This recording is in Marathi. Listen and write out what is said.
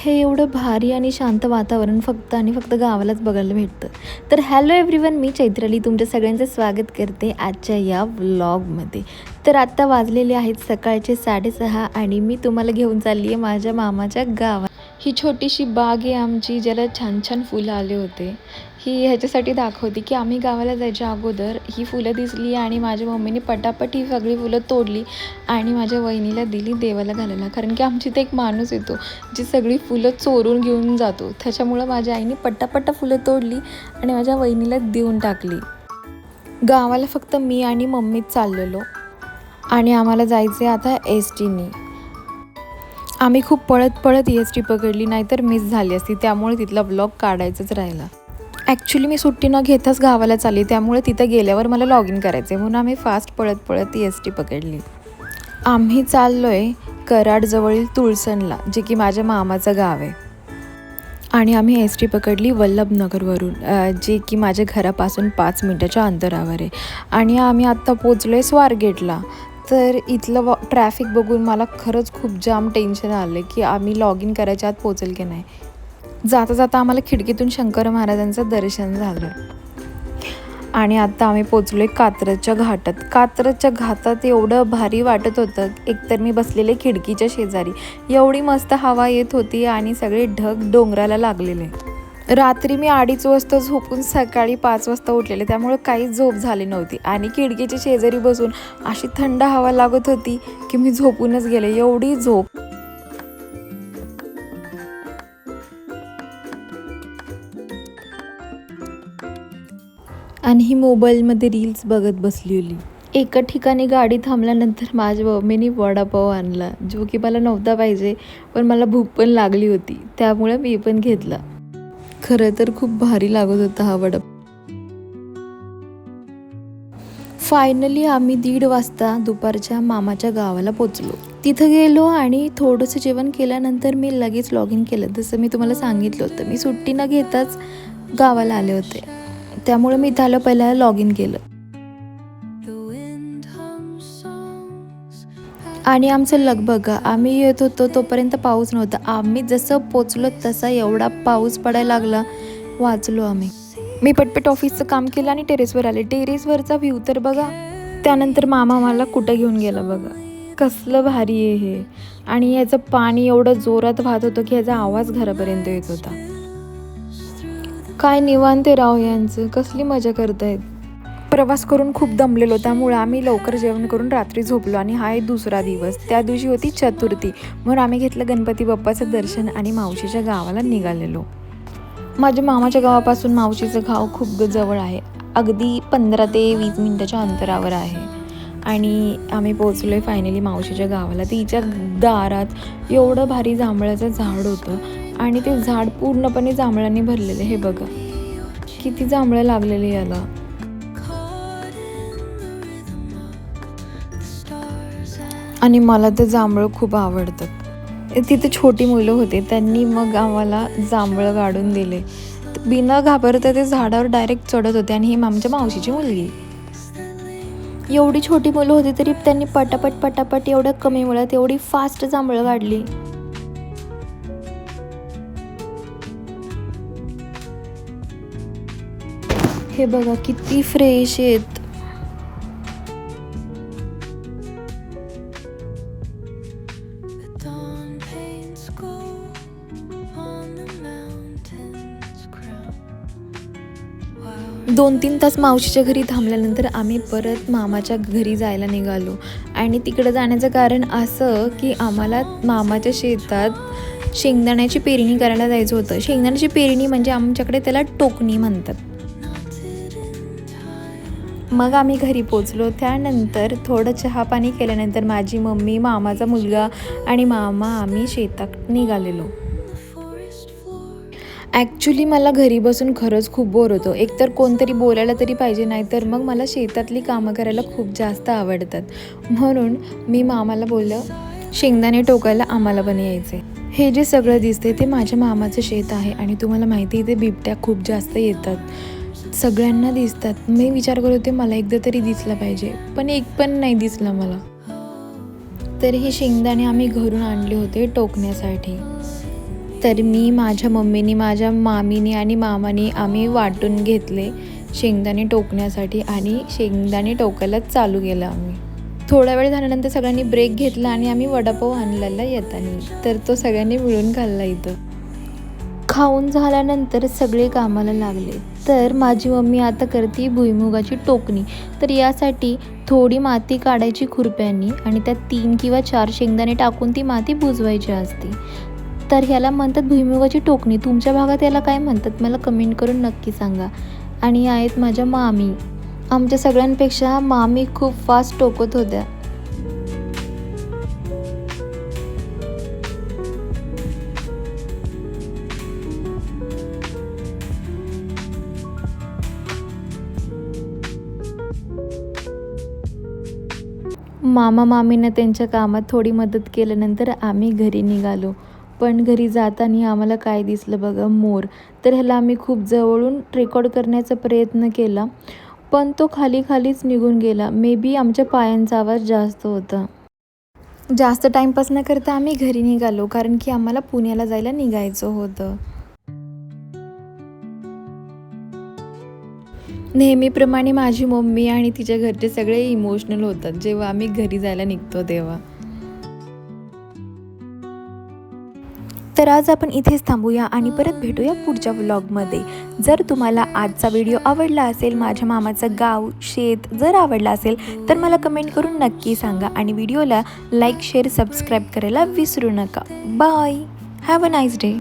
हे एवढं भारी आणि शांत वातावरण फक्त आणि फक्त गावालाच बघायला भेटतं. तर हॅलो एव्हरीवन मी चैत्राली तुमच्या सगळ्यांचं स्वागत करते आजच्या या व्लॉगमध्ये तर आत्ता वाजलेले आहेत सकाळचे साडेसहा आणि मी तुम्हाला घेऊन चालली आहे माझ्या मामाच्या गावात. ही छोटीशी बाग आहे आमची ज्याला छान छान फुलं आले होते. ही ह्याच्यासाठी दाखवते की आम्ही गावाला जायच्या अगोदर ही फुलं दिसली आणि माझ्या मम्मीने पटापट ही सगळी फुलं तोडली आणि माझ्या वहिनीला दिली देवाला घालायला. कारण की आमची इथे एक माणूस येतो जी सगळी फुलं चोरून घेऊन जातो. त्याच्यामुळं माझ्या आईने पटापट्टा फुलं तोडली आणि माझ्या वहिनीला देऊन टाकली. गावाला फक्त मी आणि मम्मीच चाललेलो. आणि आम्हाला जायचे आता एस टीने. आम्ही खूप पळत पळत एस टी पकडली नाहीतर मिस झाली असती. त्यामुळे तिथला ब्लॉग काढायचाच राहिला. ॲक्च्युली मी सुट्टी न घेताच गावाला चालली. त्यामुळे तिथं गेल्यावर मला लॉग इन करायचं आहे म्हणून आम्ही फास्ट पळत पळत ई एस टी पकडली. आम्ही चाललो आहे कराडजवळील तुळसणला जे की माझ्या मामाचं गाव आहे. आणि आम्ही एस टी पकडली वल्लभनगरवरून जे की माझ्या घरापासून पाच मिनटाच्या अंतरावर आहे. आणि आम्ही आत्ता पोचलो आहे स्वारगेटला. तर इथलं व ट्रॅफिक बघून मला खरंच खूप जाम टेन्शन आलं की आम्ही लॉग इन करायच्या आत पोचेल की नाही. जाता जाता आम्हाला खिडकीतून शंकर महाराजांचं दर्शन झालं. आणि आता आम्ही पोचलो आहे कात्रजच्या घाटात. कात्रजच्या घाटात एवढं भारी वाटत होतं एकतर मी बसलेले खिडकीच्या शेजारी. एवढी मस्त हवा येत होती आणि सगळे ढग डोंगराला लागलेले. रात्री मी अडीच वाजता झोपून सकाळी पाच वाजता उठलेले. त्यामुळे काहीच झोप झाली नव्हती. आणि खिडकीच्या शेजारी बसून अशी थंड हवा लागत होती की मी झोपूनच गेले. एवढी झोप. आणि ही मोबाईलमध्ये रील्स बघत बसली होती. एका ठिकाणी गाडी थांबल्यानंतर माझ्या मम्मीने वडापाव आणला. जो की मला नव्हता पाहिजे पण मला भूक पण लागली होती. त्यामुळे मी पण घेतला. खरं तर खूप भारी लागत होता हा वडापाव फायनली आम्ही दीड वाजता दुपारच्या मामाच्या गावाला पोचलो. तिथं गेलो आणि थोडंसं जेवण केल्यानंतर मी लगेच लॉग इन केलं. जसं मी तुम्हाला सांगितलं होतं मी सुट्टी न घेताच गावाला आले होते. त्यामुळे मी इथं आलं पहिला लॉग इन केलं. आणि आमचं लग बघा आम्ही येत होतो तोपर्यंत पाऊस नव्हता. आम्ही जसं पोचलो तसा एवढा पाऊस पडायला लागला वाचलो आम्ही. मी पटपट ऑफिसचं काम केलं आणि टेरेसवर आले. टेरेसवरचा व्ह्यू तर बघा त्यानंतर मामा मला कुठं घेऊन गेला बघा. कसलं भारी आहे हे. आणि याचं पाणी एवढं जोरात वाहत होतं की याचा आवाज घरापर्यंत येत होता. काय निवांत राव यांचं? कसली मजा करतायत? प्रवास करून खूप दमलेलो. त्यामुळं आम्ही लवकर जेवण करून रात्री झोपलो आणि हा आहे दुसरा दिवस. त्या दिवशी होती चतुर्थी. म्हणून आम्ही घेतलं गणपती बाप्पाचं दर्शन आणि मावशीच्या गावाला निघालेलो. माझ्या मामाच्या गावापासून मावशीचं गाव खूप जवळ आहे. अगदी पंधरा ते वीस मिनटाच्या अंतरावर आहे. आणि आम्ही पोचलो आहे फायनली मावशीच्या गावाला. तिच्या दारात एवढं भारी जांभळाचं झाड होतं आणि ते झाड पूर्णपणे जांभळाने भरलेलं हे बघा. किती जांभळं लागलेले याला. आणि मला ते जांभळं खूप आवडतात. तिथे छोटी मुलं होते त्यांनी मग आम्हाला जांभळं काढून दिले. बिना घाबरता ते झाडावर डायरेक्ट चढत होते आणि ही आमच्या मावशीची मुलगी. एवढी छोटी मुलं होती तरी त्यांनी पटापट पटापट एवढं कमी वेळात एवढी फास्ट जांभळं काढली. हे बघा किती फ्रेश आहेत. दोन तीन तास मावशीच्या घरी थांबल्यानंतर आम्ही परत मामाच्या घरी जायला निघालो. आणि तिकडं जाण्याचं कारण असं की आम्हाला मामाच्या शेतात शेंगदाण्याची पेरणी करायला जायचं होतं. शेंगदाण्याची पेरणी म्हणजे आमच्याकडे त्याला टोकणी म्हणतात. मग आम्ही घरी पोचलो. त्यानंतर थोडं चहा पाणी केल्यानंतर माझी मम्मी मामाचा मुलगा आणि मामा आम्ही शेतात निघालेलो. ॲक्च्युली मला घरी बसून खरंच खूप बोर होतो. एकतर कोणतरी बोलायला तरी पाहिजे नाही तर मग मला शेतातली कामं करायला खूप जास्त आवडतात. म्हणून मी मामाला बोललं शेंगदाणे टोकायला आम्हाला पण यायचे हे जे सगळं दिसते ते माझ्या मामाचं शेत आहे आणि तुम्हाला माहिती आहे बिबट्या खूप जास्त येतात. सगळ्यांना दिसतात. मी विचार करत होते मला एकदा तरी दिसला पाहिजे. पण एक पण नाही दिसला मला. तर हे शेंगदाणे आम्ही घरून आणले होते टोकण्यासाठी. तर मी माझ्या मम्मीनी माझ्या मामीनी आणि मामानी आम्ही वाटून घेतले शेंगदाणे टोकण्यासाठी आणि शेंगदाणे टोकायलाच चालू केलं आम्ही. थोडा वेळ झाल्यानंतर सगळ्यांनी ब्रेक घेतला आणि आम्ही वडापाव आणलेला येताना. तर तो सगळ्यांनी मिळून खाल्ला इथं. खाऊन झाल्यानंतर सगळे कामाला लागले. तर माझी मम्मी आता करते भुईमुगाची टोकणी. तर यासाठी थोडी माती काढायची खुरप्यांनी आणि त्यात तीन किंवा चार शेंगदाणे टाकून ती माती बुजवायची असते. तर ह्याला म्हणतात भुईमुगाची टोकणी. तुमच्या भागात याला काय म्हणतात? मला कमेंट करून नक्की सांगा. आणि आहेत माझ्या मामी. आमच्या सगळ्यांपेक्षा मामी खूप फास्ट टोकत होत्या. मामा मामीनं त्यांच्या कामात थोडी मदत केल्यानंतर आम्ही घरी निघालो. पण घरी जाताना आम्हाला काय दिसलं बघा मोर. तर ह्याला आम्ही खूप जवळून रेकॉर्ड करण्याचा प्रयत्न केला पण तो खाली खालीच निघून गेला. मे बी आमच्या पायांचा आवाज जास्त होता. जास्त टाईमपास न करता आम्ही घरी निघालो कारण की आम्हाला पुण्याला जायला निघायचं होतं. नेहमीप्रमाणे माझी मम्मी आणि तिच्या घरचे सगळे इमोशनल होतात जेव्हा आम्ही घरी जायला निघतो तेव्हा. तर आज आपण इथेच थांबूया आणि परत भेटूया पुढच्या व्लॉगमध्ये जर तुम्हाला आजचा व्हिडिओ आवडला असेल माझ्या मामाचं गाव शेत जर आवडला असेल तर मला कमेंट करून नक्की सांगा आणि व्हिडिओला लाईक शेअर सबस्क्राईब करायला विसरू नका. Bye have a nice day